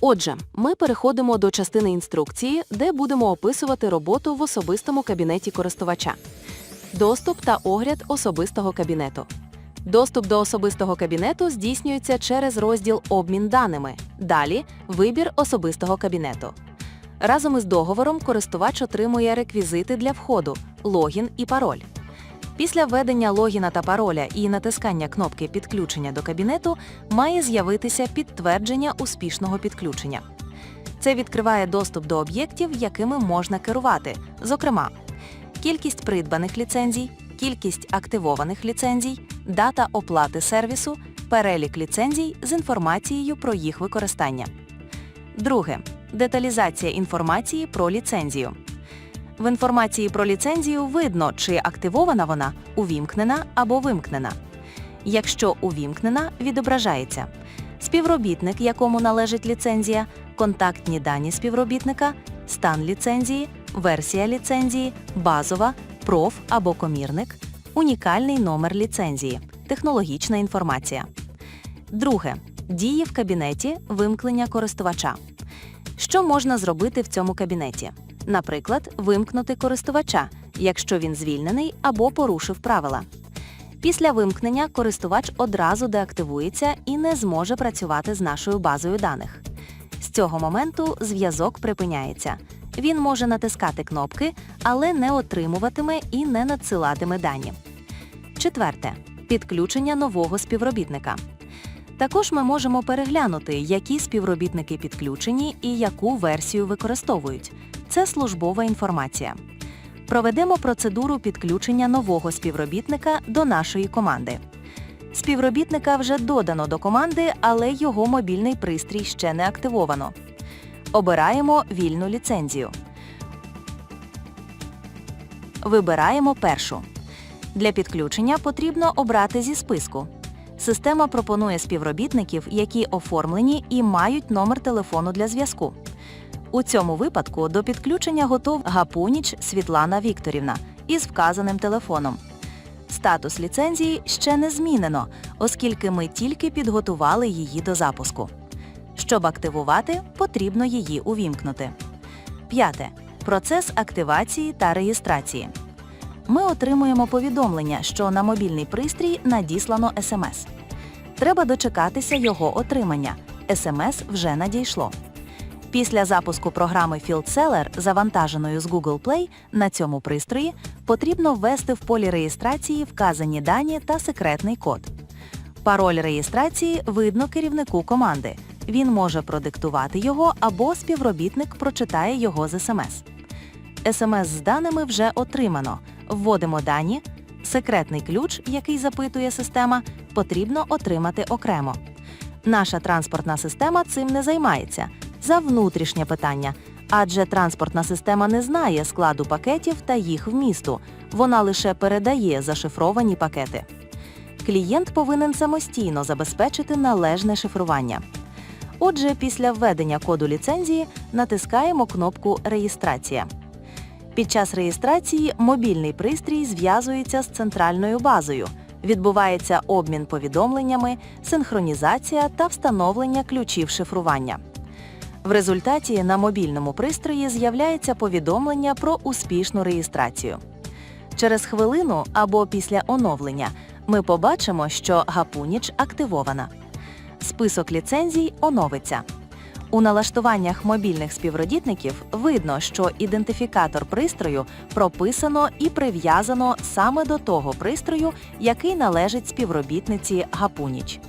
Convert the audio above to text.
Отже, ми переходимо до частини інструкції, де будемо описувати роботу в особистому кабінеті користувача. Доступ та огляд особистого кабінету. Доступ до особистого кабінету здійснюється через розділ Обмін даними. Далі вибір особистого кабінету. Разом із договором користувач отримує реквізити для входу, логін і пароль. Після введення логіна та пароля і натискання кнопки підключення до кабінету має з'явитися підтвердження успішного підключення. Це відкриває доступ до об'єктів, якими можна керувати, зокрема, кількість придбаних ліцензій, кількість активованих ліцензій, дата оплати сервісу, перелік ліцензій з інформацією про їх використання. Друге деталізація інформації про ліцензію. В інформації про ліцензію видно, чи активована вона, увімкнена або вимкнена. Якщо увімкнена, відображається співробітник, якому належить ліцензія, контактні дані співробітника, стан ліцензії, версія ліцензії, базова, проф або комірник, унікальний номер ліцензії, технологічна інформація. Друге дії в кабінеті вимкнення користувача. Що можна зробити в цьому кабінеті? Наприклад, вимкнути користувача, якщо він звільнений або порушив правила. Після вимкнення користувач одразу деактивується і не зможе працювати з нашою базою даних. З цього моменту зв'язок припиняється. Він може натискати кнопки, але не отримуватиме і не надсилатиме дані. Четверте підключення нового співробітника. Також ми можемо переглянути, які співробітники підключені і яку версію використовують. Це службова інформація. Проведемо процедуру підключення нового співробітника до нашої команди. Співробітника вже додано до команди, але його мобільний пристрій ще не активовано. Обираємо вільну ліцензію. Вибираємо першу. Для підключення потрібно обрати зі списку. Система пропонує співробітників, які оформлені і мають номер телефону для зв'язку. У цьому випадку до підключення готов Гапуніч Світлана Вікторівна із вказаним телефоном. Статус ліцензії ще не змінено, оскільки ми тільки підготували її до запуску. Щоб активувати, потрібно її увімкнути. П'яте. Процес активації та реєстрації. Ми отримуємо повідомлення, що на мобільний пристрій надіслано СМС. Треба дочекатися його отримання. СМС вже надійшло. Після запуску програми FieldSeller, завантаженої з Google Play, на цьому пристрої потрібно ввести в полі реєстрації вказані дані та секретний код. Пароль реєстрації видно керівнику команди. Він може продиктувати його або співробітник прочитає його з СМС. СМС з даними вже отримано. Вводимо дані. Секретний ключ, який запитує система, потрібно отримати окремо. Наша транспортна система цим не займається. За внутрішнє питання, адже транспортна система не знає складу пакетів та їх вмісту. Вона лише передає зашифровані пакети. Клієнт повинен самостійно забезпечити належне шифрування. Отже, після введення коду ліцензії натискаємо кнопку Реєстрація. Під час реєстрації мобільний пристрій зв'язується з центральною базою. Відбувається обмін повідомленнями, синхронізація та встановлення ключів шифрування. В результаті на мобільному пристрої з'являється повідомлення про успішну реєстрацію. Через хвилину або після оновлення ми побачимо, що Гапуніч активована. Список ліцензій оновиться. У налаштуваннях мобільних співробітників видно, що ідентифікатор пристрою прописано і прив'язано саме до того пристрою, який належить співробітниці Гапуніч.